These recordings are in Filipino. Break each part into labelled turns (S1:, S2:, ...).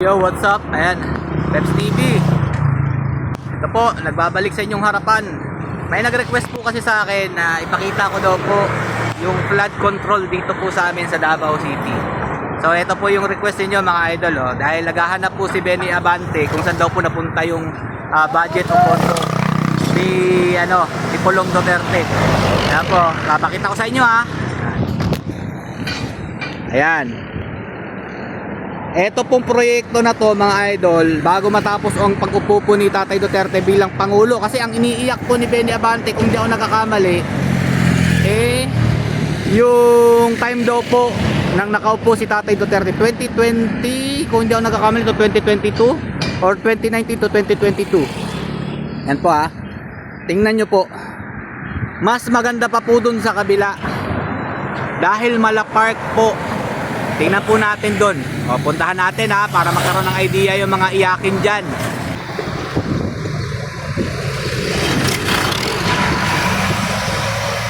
S1: Yo, what's up? Ayan, Peps TV. Ito po, nagbabalik sa inyong harapan. May nag-request po kasi sa akin na ipakita ko daw po yung flood control dito po sa amin sa Davao City. So ito po yung request niyo mga idol oh, dahil naghahanap po si Benny Abante kung saan daw po napunta yung ah, budget o pondo ni ano, ni Pulong Duterte. Ayan po, papakita ko sa inyo ha. Ayan. Ito pong proyekto na to mga idol, bago matapos ang pag-upo po ni Tatay Duterte bilang Pangulo, kasi ang iniiyak po ni Benny Abante, kung di ako nakakamali, eh, yung time daw po nang nakaupo si Tatay Duterte, 2020, kung di ako nakakamali, to 2022 or 2019 to 2022. Yan po ah. Tingnan nyo po. Mas maganda pa po dun sa kabila. Dahil malapark po Tingnan po natin doon. O, puntahan natin ha, para magkaroon ng idea yung mga iyakin dyan.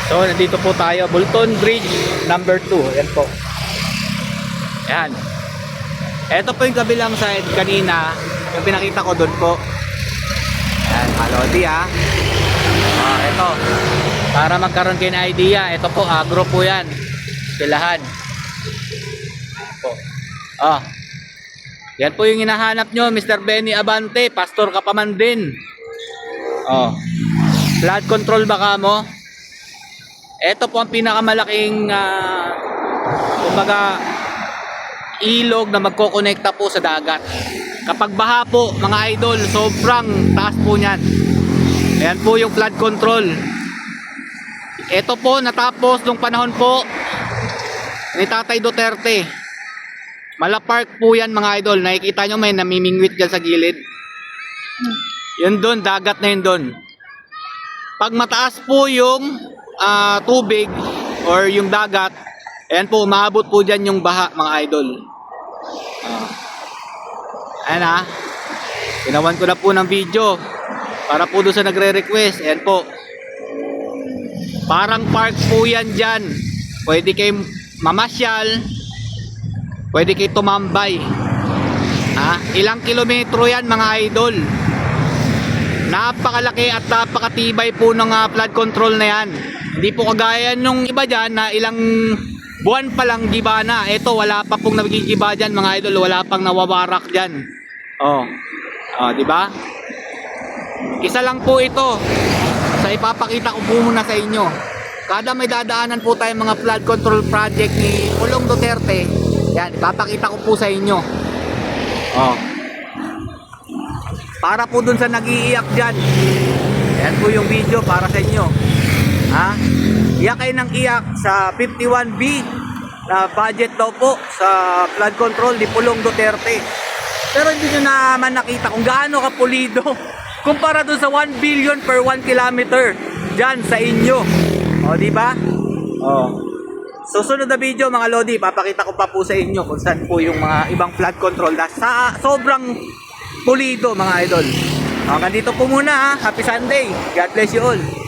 S1: So, nandito po tayo. Bulton Bridge number 2. Yan po. Yan. Ito po yung kabilang side kanina. Yung pinakita ko doon po. Yan, Malodi ha. O, ito. Para magkaroon kayo ng idea. Ito po, agro po yan. Pilahan po. Ah. Yan po yung hinahanap nyo, Mr. Benny Abante. Pastor ka pa man din. Oh. Flood control baka mo? Ito po ang pinakamalaking uh, kumbaga ilog na magkokonekta po sa dagat. Kapag baha po, mga idol, sobrang taas po niyan. Ayan po yung flood control. Ito po, natapos nung panahon po ni Tatay Duterte. Malapark po yan mga idol. Nakikita nyo may namimingwit dyan sa gilid. Yun doon, dagat na yun doon. Pag mataas po yung ah, tubig or yung dagat, ayan po, umabot po dyan yung baha mga idol. Ah. ayan ah. Ginawan ko na po ng video para po doon sa nagre-request. Ayan po. Parang park po yan dyan. Pwede kayong mamasyal, pwede kayo tumambay. Ha? Ilang kilometro yan mga idol. Napakalaki at napakatibay po ng ah, flood control na yan. Hindi po kagaya nung iba dyan na ilang buwan pa lang giba na. Ito wala pa pong nagigiba dyan mga idol. Wala pang nawawarak dyan. Oh. Oh, di ba? Isa lang po ito sa ipapakita ko po muna sa inyo. Kada may dadaanan po tayong mga flood control project ni Pulong Duterte, yan, ipapakita ko po sa inyo. Oh. Para po dun sa nag-iiyak dyan. Yan po yung video para sa inyo. Ha? Iyak kayo ng iyak sa 51B na budget daw po sa flood control ni Pulong Duterte. Pero hindi nyo naman nakita kung gaano kapulido kumpara doon sa 1 billion per 1 kilometer dyan sa inyo. O, di ba? O. Susunod na video mga Lodi, papakita ko pa po sa inyo kung saan po yung mga ibang flood control na sa sobrang pulido mga idol. O, nandito po muna ha. Happy Sunday. God bless you all.